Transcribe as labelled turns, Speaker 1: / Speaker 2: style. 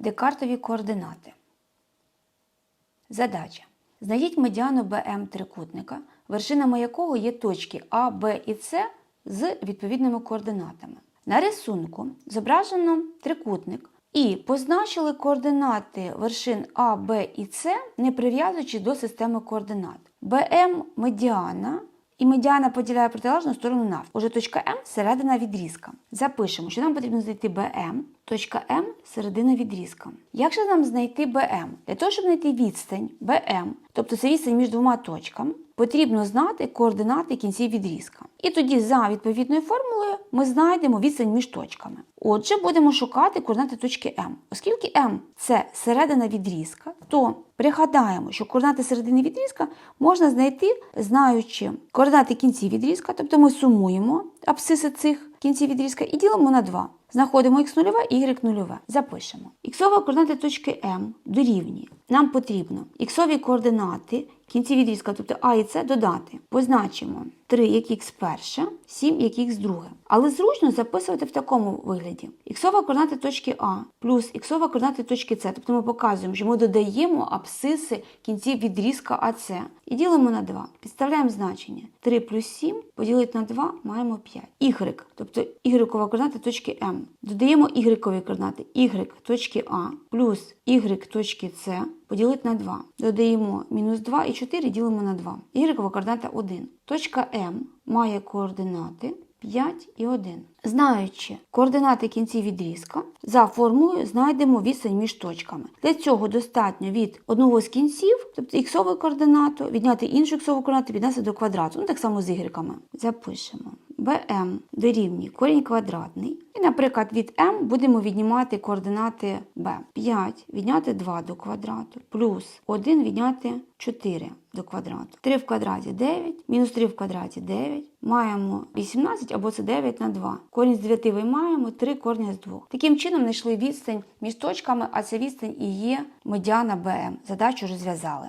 Speaker 1: Декартові координати. Задача. Знайдіть медіану БМ трикутника, вершинами якого є точки А, Б і С з відповідними координатами. На рисунку зображено трикутник і позначили координати вершин А, Б і С, не прив'язуючи до системи координат. БМ медіана і медіана поділяє протилежну сторону навпіл. Уже точка М середина відрізка. Запишемо, що нам потрібно знайти БМ, точка М середина відрізка. Як же нам знайти БМ? Для того, щоб знайти відстань БМ, тобто це відстань між двома точками, потрібно знати координати кінців відрізка. І тоді за відповідною формулою ми знайдемо відстань між точками. Отже, будемо шукати координати точки М. Оскільки М це середина відрізка, то пригадаємо, що координати середини відрізка можна знайти, знаючи координати кінців відрізка, тобто ми сумуємо абсциси цих кінців відрізка і ділимо на 2. Знаходимо x0, y0. Запишемо. Іксова координати точки М дорівнює. Нам потрібно іксові координати кінці відрізка, тобто А і С, додати. Позначимо 3 як х перше, 7 як х друге. Але зручно записувати в такому вигляді. Іксова координати точки А плюс іксова координати точки С. Тобто ми показуємо, що ми додаємо абсциси кінців відрізка АС. І ділимо на 2. Підставляємо значення. 3 плюс 7 поділити на 2 маємо 5. Y, тобто y координати точки М. Додаємо y координати y точки А плюс y точки С поділити на 2. Додаємо мінус 2 і 4 ділимо на 2. Y координата 1. Точка М має координати 5 і 1. Знаючи координати кінців відрізка, за формулою знайдемо відстань між точками. Для цього достатньо від одного з кінців, тобто іксову координату, відняти іншу іксову координату, віднести до квадрату. Ну так само з ігриками. Запишемо. BM дорівнює корінь квадратний. І, наприклад, від m будемо віднімати координати b. 5 відняти 2 до квадрату, плюс 1 відняти 4 до квадрату. 3 в квадраті 9, мінус 3 в квадраті 9. Маємо 18 або це 9 на 2. Корінь з 9 виймаємо, 3 корня з 2. Таким чином знайшли відстань між точками, а ця відстань і є медіана BM. Задачу розв'язали.